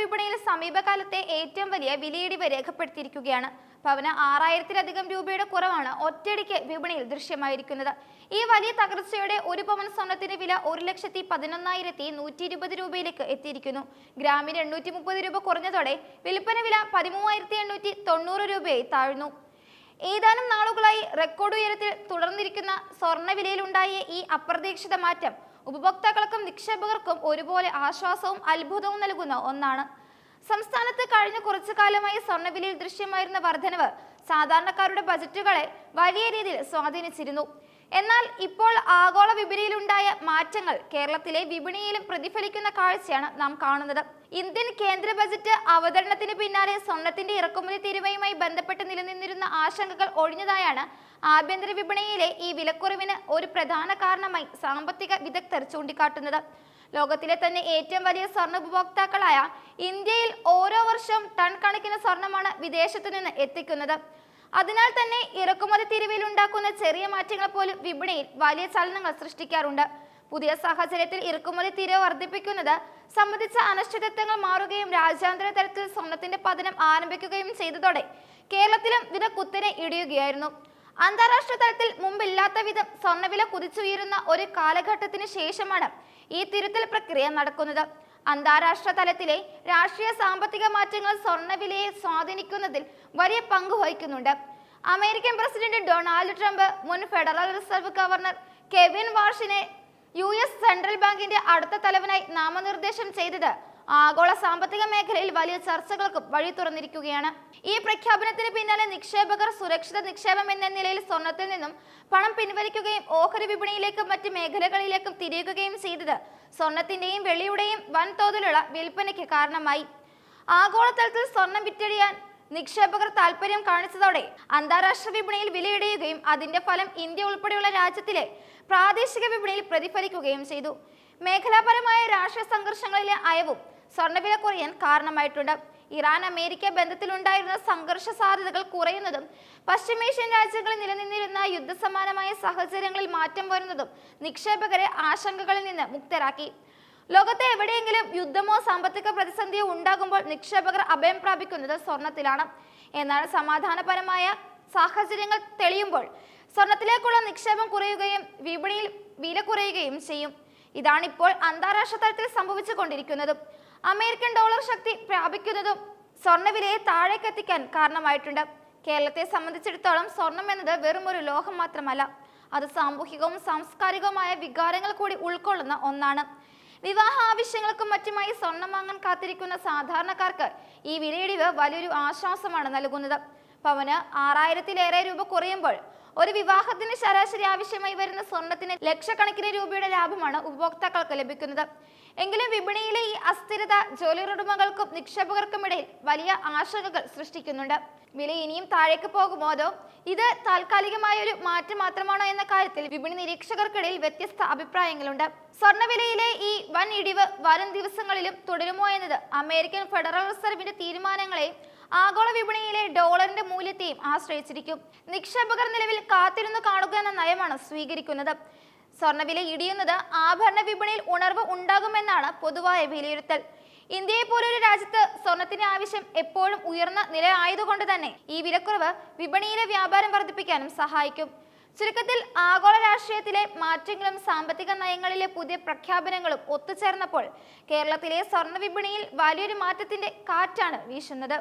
വിപണിയിൽ സമീപകാലത്തെ ഏറ്റവും വലിയ വിലയിടിവ് രേഖപ്പെടുത്തിയിരിക്കുകയാണ്. പവന് ആറായിരത്തിലധികം രൂപയുടെ കുറവാണ് ഒറ്റയടിക്ക് വിപണിയിൽ ദൃശ്യമായിരിക്കുന്നത്. ഈ വലിയ തകർച്ചയോടെ ഒരു പവൻ സ്വർണത്തിന്റെ വില ഒരു ലക്ഷത്തി പതിനൊന്നായിരത്തി നൂറ്റി ഇരുപത് രൂപയിലേക്ക് എത്തിയിരിക്കുന്നു. ഗ്രാമിന് എണ്ണൂറ്റി മുപ്പത് രൂപ കുറഞ്ഞതോടെ വിൽപ്പന വില പതിമൂവായിരത്തി എണ്ണൂറ്റി തൊണ്ണൂറ് രൂപയായി താഴ്ന്നു. ഏതാനും നാളുകളായി റെക്കോർഡ് ഉയരത്തിൽ തുടർന്നിരിക്കുന്ന സ്വർണവിലയിലുണ്ടായ ഈ അപ്രതീക്ഷിത മാറ്റം ഉപഭോക്താക്കൾക്കും നിക്ഷേപകർക്കും ഒരുപോലെ ആശ്വാസവും അത്ഭുതവും നൽകുന്ന ഒന്നാണ്. സംസ്ഥാനത്ത് കഴിഞ്ഞ കുറച്ചു കാലമായി സ്വർണവിലയിൽ ദൃശ്യമായിരുന്ന വർധനവ് സാധാരണക്കാരുടെ ബജറ്റുകളെ വലിയ രീതിയിൽ സ്വാധീനിച്ചിരുന്നു. എന്നാൽ ഇപ്പോൾ ആഗോള വിപണിയിലുണ്ടായ മാറ്റങ്ങൾ കേരളത്തിലെ വിപണിയിലും പ്രതിഫലിക്കുന്ന കാഴ്ചയാണ് നാം കാണുന്നത്. ഇന്ത്യൻ കേന്ദ്ര ബജറ്റ് അവതരണത്തിന് പിന്നാലെ സ്വർണത്തിന്റെ ഇറക്കുമതി തീരുവയുമായി ബന്ധപ്പെട്ട് നിലനിന്നിരുന്ന ആശങ്കകൾ ഒഴിഞ്ഞതായാണ് ആഭ്യന്തര വിപണിയിലെ ഈ വിലക്കുറവിന് ഒരു പ്രധാന കാരണമായി സാമ്പത്തിക വിദഗ്ധർ ചൂണ്ടിക്കാട്ടുന്നത്. ലോകത്തിലെ തന്നെ ഏറ്റവും വലിയ സ്വർണ ഉപഭോക്താക്കളായ ഇന്ത്യയിൽ ഓരോ വർഷവും ടൺ കണക്കിന് സ്വർണമാണ് വിദേശത്തു നിന്ന് എത്തിക്കുന്നത്. അതിനാൽ തന്നെ ഇറക്കുമതി തിരിവിൽ ഉണ്ടാക്കുന്ന ചെറിയ മാറ്റങ്ങൾ പോലും വിപണിയിൽ വലിയ ചലനങ്ങൾ സൃഷ്ടിക്കാറുണ്ട്. പുതിയ സാഹചര്യത്തിൽ ഇറക്കുമതി തിരിവ് വർദ്ധിപ്പിക്കുന്നത് സംബന്ധിച്ച അനിശ്ചിതത്വങ്ങൾ മാറുകയും രാജ്യാന്തര തലത്തിൽ സ്വർണത്തിന്റെ പതനം ആരംഭിക്കുകയും ചെയ്തതോടെ കേരളത്തിലും വില കുത്തനെ ഇടിയുകയായിരുന്നു. അന്താരാഷ്ട്ര തലത്തിൽ മുമ്പില്ലാത്ത വിധം സ്വർണവില കുതിച്ചുയരുന്ന ഒരു കാലഘട്ടത്തിന് ശേഷമാണ് ഈ തിരുത്തൽ പ്രക്രിയ നടക്കുന്നത്. അന്താരാഷ്ട്ര തലത്തിലെ രാഷ്ട്രീയ സാമ്പത്തിക മാറ്റങ്ങൾ സ്വർണവിലയെ സ്വാധീനിക്കുന്നതിൽ വലിയ പങ്ക് വഹിക്കുന്നുണ്ട്. അമേരിക്കൻ പ്രസിഡന്റ് ഡൊണാൾഡ് ട്രംപ് മുൻ ഫെഡറൽ റിസർവ് ഗവർണർ കെവിൻ വാഷിനെ യു എസ് സെൻട്രൽ ബാങ്കിന്റെ അടുത്ത തലവനായി നാമനിർദ്ദേശം ചെയ്തത് ആഗോള സാമ്പത്തിക മേഖലയിൽ വലിയ ചർച്ചകൾക്കും വഴി തുറന്നിരിക്കുകയാണ്. ഈ പ്രഖ്യാപനത്തിന് പിന്നാലെ നിക്ഷേപകർ സുരക്ഷിത നിക്ഷേപം എന്ന നിലയിൽ സ്വർണത്തിൽ നിന്നും പണം പിൻവലിക്കുകയും ഓഹരി വിപണിയിലേക്കും മറ്റ് മേഖലകളിലേക്കും തിരിയുകയും ചെയ്തത് സ്വർണത്തിന്റെയും വെള്ളിയുടെയും വൻതോതിലുള്ള വിൽപ്പനയ്ക്ക് കാരണമായി. ആഗോളതലത്തിൽ സ്വർണം വിറ്റഴിയാൻ നിക്ഷേപകർ താൽപര്യം കാണിച്ചതോടെ അന്താരാഷ്ട്ര വിപണിയിൽ വിലയിടിയുകയും അതിന്റെ ഫലം ഇന്ത്യ ഉൾപ്പെടെയുള്ള രാജ്യത്തിലെ പ്രാദേശിക വിപണിയിൽ പ്രതിഫലിക്കുകയും ചെയ്തു. മേഖലാപരമായ രാഷ്ട്രീയ സംഘർഷങ്ങളിലെ അയവും സ്വർണവില കുറയാൻ കാരണമായിട്ടുണ്ട്. ഇറാൻ അമേരിക്ക ബന്ധത്തിലുണ്ടായിരുന്ന സംഘർഷ സാധ്യതകൾ കുറയുന്നതും പശ്ചിമേഷ്യൻ രാജ്യങ്ങളിൽ നിലനിന്നിരുന്ന യുദ്ധസമാനമായ സാഹചര്യങ്ങളിൽ മാറ്റം വരുന്നതും നിക്ഷേപകരെ ആശങ്കകളിൽ നിന്ന് മുക്തരാക്കി. ലോകത്തെ എവിടെയെങ്കിലും യുദ്ധമോ സാമ്പത്തിക പ്രതിസന്ധിയോ ഉണ്ടാകുമ്പോൾ നിക്ഷേപകർ അഭയം പ്രാപിക്കുന്നത് സ്വർണത്തിലാണ്. എന്നാൽ സമാധാനപരമായ സാഹചര്യങ്ങൾ തെളിയുമ്പോൾ സ്വർണത്തിലേക്കുള്ള നിക്ഷേപം കുറയുകയും വിപണിയിൽ വില കുറയുകയും ചെയ്യും. ഇതാണിപ്പോൾ അന്താരാഷ്ട്ര തലത്തിൽ സംഭവിച്ചുകൊണ്ടിരിക്കുന്നതും. അമേരിക്കൻ ഡോളർ ശക്തി പ്രാപിക്കുന്നതും സ്വർണവിലയെ താഴേക്കെത്തിക്കാൻ കാരണമായിട്ടുണ്ട്. കേരളത്തെ സംബന്ധിച്ചിടത്തോളം സ്വർണം എന്നത് വെറും ഒരു ലോഹം മാത്രമല്ല അത് സാമൂഹികവും സാംസ്കാരികവുമായ വികാരങ്ങൾ കൂടി ഉൾക്കൊള്ളുന്ന ഒന്നാണ്. വിവാഹ ആവശ്യങ്ങൾക്കും മറ്റുമായി സ്വർണം വാങ്ങാൻ കാത്തിരിക്കുന്ന സാധാരണക്കാർക്ക് ഈ വിലയിടിവ് വലിയൊരു ആശ്വാസമാണ് നൽകുന്നത്. പവന് ആറായിരത്തിലേറെ രൂപ കുറയുമ്പോൾ ഒരു വിവാഹത്തിന് ശരാശരി ആവശ്യമായി വരുന്ന സ്വർണത്തിന് ലക്ഷക്കണക്കിന് രൂപയുടെ ലാഭമാണ് ഉപഭോക്താക്കൾക്ക് ലഭിക്കുന്നത്. എങ്കിലും വിപണിയിലെ ഈ അസ്ഥിരത ജോലിയുടമകൾക്കും നിക്ഷേപകർക്കും ഇടയിൽ വലിയ ആശങ്കകൾ സൃഷ്ടിക്കുന്നുണ്ട്. വില ഇനിയും താഴേക്ക് പോകുമോ അതോ ഇത് താൽക്കാലികമായ ഒരു മാറ്റം മാത്രമാണോ എന്ന കാര്യത്തിൽ വിപണി നിരീക്ഷകർക്കിടയിൽ വ്യത്യസ്ത അഭിപ്രായങ്ങളുണ്ട്. സ്വർണവിലയിലെ ഈ വൻ ഇടിവ് വരും ദിവസങ്ങളിലും തുടരുമോ എന്നത് അമേരിക്കൻ ഫെഡറൽ റിസർവിന്റെ തീരുമാനങ്ങളെയും ആഗോള വിപണിയിലെ ഡോളറിന്റെ മൂല്യത്തെയും ആശ്രയിച്ചിരിക്കും. നിക്ഷേപകർ നിലവിൽ കാത്തിരുന്നു കാണുക എന്ന നയമാണ് സ്വീകരിക്കുന്നത്. സ്വർണവില ഇടിയുന്നത് ആഭരണ വിപണിയിൽ ഉണർവ് ഉണ്ടാകുമെന്നാണ് പൊതുവായ വിലയിരുത്തൽ. ഇന്ത്യയെ പോലൊരു രാജ്യത്ത് സ്വർണത്തിന്റെ ആവശ്യം എപ്പോഴും ഉയർന്ന നില ആയതുകൊണ്ട് തന്നെ ഈ വിലക്കുറവ് വിപണിയിലെ വ്യാപാരം വർദ്ധിപ്പിക്കാനും സഹായിക്കും. ചുരുക്കത്തിൽ ആഗോള രാഷ്ട്രീയത്തിലെ മാറ്റങ്ങളും സാമ്പത്തിക നയങ്ങളിലെ പുതിയ പ്രഖ്യാപനങ്ങളും ഒത്തുചേർന്നപ്പോൾ കേരളത്തിലെ സ്വർണ വിപണിയിൽ വലിയൊരു മാറ്റത്തിന്റെ കാറ്റാണ് വീശുന്നത്.